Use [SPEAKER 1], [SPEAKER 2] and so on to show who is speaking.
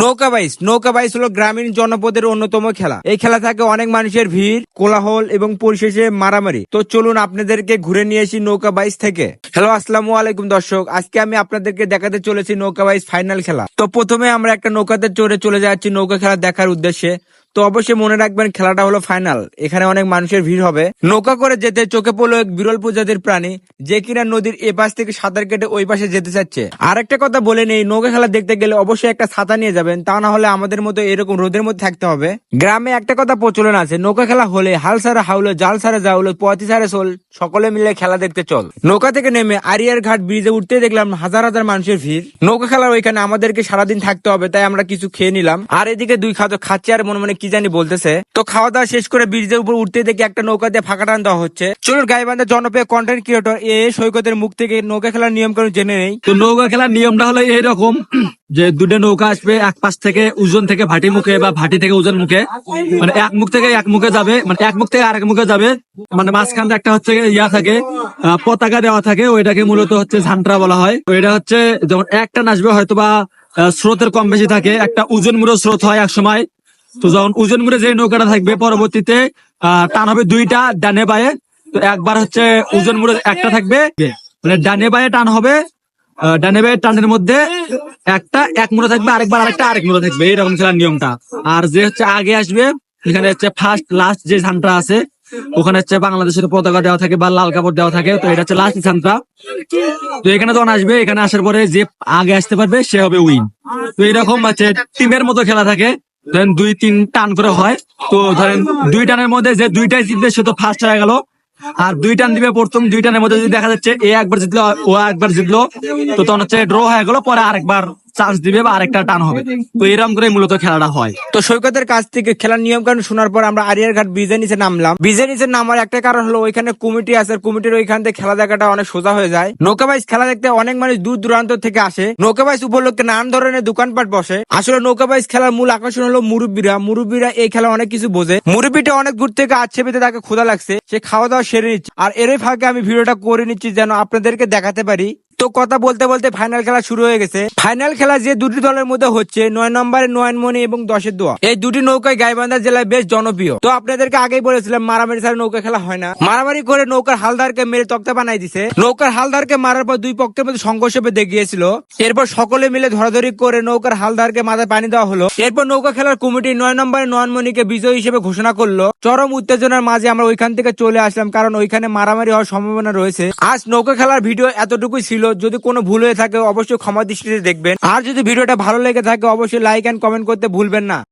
[SPEAKER 1] নৌকা বাইস। নৌকা বাইস হলো গ্রামীণ জনপদের অন্যতম খেলা। এই খেলা থাকে অনেক মানুষের ভিড়, কোলাহল এবং পরিশেষে মারামারি। তো চলুন আপনাদেরকে ঘুরে নিয়ে আসি নৌকা বাইস থেকে। হ্যালো, আসসালামু আলাইকুম দর্শক। আজকে আমি আপনাদেরকে দেখাতে চলেছি নৌকা বাইস ফাইনাল খেলা। তো প্রথমে আমরা একটা নৌকাতে চড়ে চলে যাচ্ছি নৌকা খেলা দেখার উদ্দেশ্যে। তো অবশ্যই মনে রাখবেন খেলাটা হলো ফাইনাল। এখানে অনেক মানুষের ভিড় হবে। নৌকা করে যেতে চোখে পড়ল এক বিরল প্রজাতির প্রাণী, যে কিনা নদীর এ পাশ থেকে সাঁতার কেটে ওই পাশে যেতে চাচ্ছে। আর একটা কথা বলে নেই, নৌকা খেলা দেখতে গেলে অবশ্যই একটা ছাতা নিয়ে যাবেন, তা না হলে আমাদের মতো এরকম রোদের মধ্যে থাকতে হবে। গ্রামে একটা কথা প্রচলন আছে, নৌকা খেলা হলে হাল সারা হাউলো, জাল সারা জাউলো পথি সারা সোল সকলে মিলে খেলা দেখতে চল। নৌকা থেকে নেমে আরিয়ার ঘাট ব্রিজে উঠতে দেখলাম হাজার হাজার মানুষের ভিড়। নৌকা খেলার ওইখানে আমাদেরকে সারাদিন থাকতে হবে, তাই আমরা কিছু খেয়ে নিলাম। আর এদিকে দুই খাদ্য খাচ্ছে আর মনে মনে কি জানি বলতেছে। তো খাওয়া দাওয়া শেষ করে ব্রিজের উপর উঠতে দেখি একটা নৌকা দিয়ে ফাঁকা টান দেওয়া হচ্ছে। চলুন গাইবান্ধা জনপ্রিয় কন্টেন্ট ক্রিয়েটর এ সৈকতের মুখ থেকে নৌকা খেলার নিয়ম কানুন জেনে নেই।
[SPEAKER 2] তো নৌকা খেলার নিয়মটা হলো এইরকম, যে দুটো নৌকা আসবে, এক পাশ থেকে ওজন থেকে ভাটি মুখে বা ভাটি থেকে ওজন মুখে। মানে এক মুখ থেকে এক মুখে যাবে মানে এক মুখ থেকে আরেক মুখে যাবে। মানে মাঝখানে একটা হচ্ছে ইয়া থাকে পতাকা দেওয়া থাকে, ওইটাকে মূলত হচ্ছে ঝান্টরা বলা হয়। এটা হচ্ছে যেমন একটা নাচবে হয়তো বা স্রোতের কম বেশি থাকে, একটা ওজন মুড়ো স্রোত হয় এক সময়। তো যখন ওজন মুড়ে যে নৌকাটা থাকবে পরবর্তীতে টান হবে দুইটা, ডানে বায়ে তো একবার হচ্ছে ওজন মুড়ে একটা থাকবে মানে ডানে বায়ে টান হবে ডানে বায়ে টানের মধ্যে একটা, এক মুড়ো থাকবে, আরেকবার আরেকটা, আরেক মুড়ো থাকবে, এইরকম খেলার নিয়মটা। আর যে হচ্ছে আগে আসবে, এখানে হচ্ছে ফার্স্ট লাস্ট যে ঝান্ডা আছে, ওখানে হচ্ছে বাংলাদেশের পতাকা দেওয়া থাকে বা লাল কাপড় দেওয়া থাকে, তো এটা হচ্ছে লাস্ট ঝান্ডা তো এখানে যখন আসবে, এখানে আসার পরে যে আগে আসতে পারবে, সে হবে উইন তো এরকম হচ্ছে টিমের মতো খেলা থাকে। ধরেন দুই, তিন টান করে হয়। তো ধরেন দুই টানের মধ্যে যে দুইটাই জিতবে, সে তো ফার্স্ট হয়ে গেল। আর দুই টান দিবে প্রথম, দুই টানের মধ্যে যদি দেখা যাচ্ছে, এ একবার জিতলো, ও একবার জিতলো, তো তখন হচ্ছে ড্র হয়ে গেলো, পরে আরেকবার চান্স দিবে বা আরেকটা টান হবে। তো এরকম করে মূলত খেলাটা হয়।
[SPEAKER 1] তো সৈকতের কাছ থেকে খেলার নিয়ম কানুন শোনার পর আমরা আরিয়ার ঘাট ব্রিজের নিচে নামলাম। ব্রিজের নিচে নামার একটা কারণ হলো ওইখানে কমিটি আছে কমিটির ওইখান থেকে খেলা দেখাটা অনেক সোজা হয়ে যায়। নৌকা বাইস খেলা দেখতে অনেক মানুষ দূর দূরান্ত থেকে আসে। নৌকা বাইস উপলক্ষে নানান ধরনের দোকানপাট বসে। আসলে নৌকা বাইস খেলার মূল আকর্ষণ হলো মুরব্বীরা। মুরব্বীরা এই খেলা অনেক কিছু বোঝে। মুরব্বীটা অনেক দূর থেকে আছে পেতে তাকে ক্ষুধা লাগছে। সে খাওয়া দাওয়া সেরে নিচ্ছে। আর এরই ফাঁকে আমি ভিডিওটা করে নিচ্ছি যেন আপনাদেরকে দেখাতে পারি। তো কথা বলতে বলতে ফাইনাল খেলা শুরু হয়ে গেছে। ফাইনাল খেলা যে দুটি দলের মধ্যে হচ্ছে, নয় নম্বরে নয়নমণি এবং দশের দোয়া। এই দুটি নৌকায় গাইবান্ধা জেলায় বেশ জনপ্রিয়। তো আপনাদেরকে আগেই বলেছিলাম, মারামারি ছাড়া নৌকা খেলা হয় না। মারামারি করে নৌকার হালদারকে মেরে তক্তা বানাই দিছে। নৌকার হালদারকে মারার পর দুই পক্ষের মধ্যে সংঘর্ষ বেঁধে গিয়েছিল এরপর সকলে মিলে ধরাধরি করে নৌকার হালদারকে মাথায় পানি দেওয়া হলো। এরপর নৌকা খেলার কমিটি নয় নম্বরে নয়নমণিকে বিজয়ী হিসেবে ঘোষণা করল। চরম উত্তেজনার মাঝে আমরা ওইখান থেকে চলে আসলাম, কারণ ওইখানে মারামারি হওয়ার সম্ভাবনা রয়েছে। আজ নৌকা খেলার ভিডিও এতটুকুই ছিল। যদি কোনো ভুল হয়ে থাকে, অবশ্যই ক্ষমা দৃষ্টিতে দেখবেন। আর যদি ভিডিওটা ভালো লেগে থাকে, অবশ্যই লাইক এন্ড কমেন্ট করতে ভুলবেন না।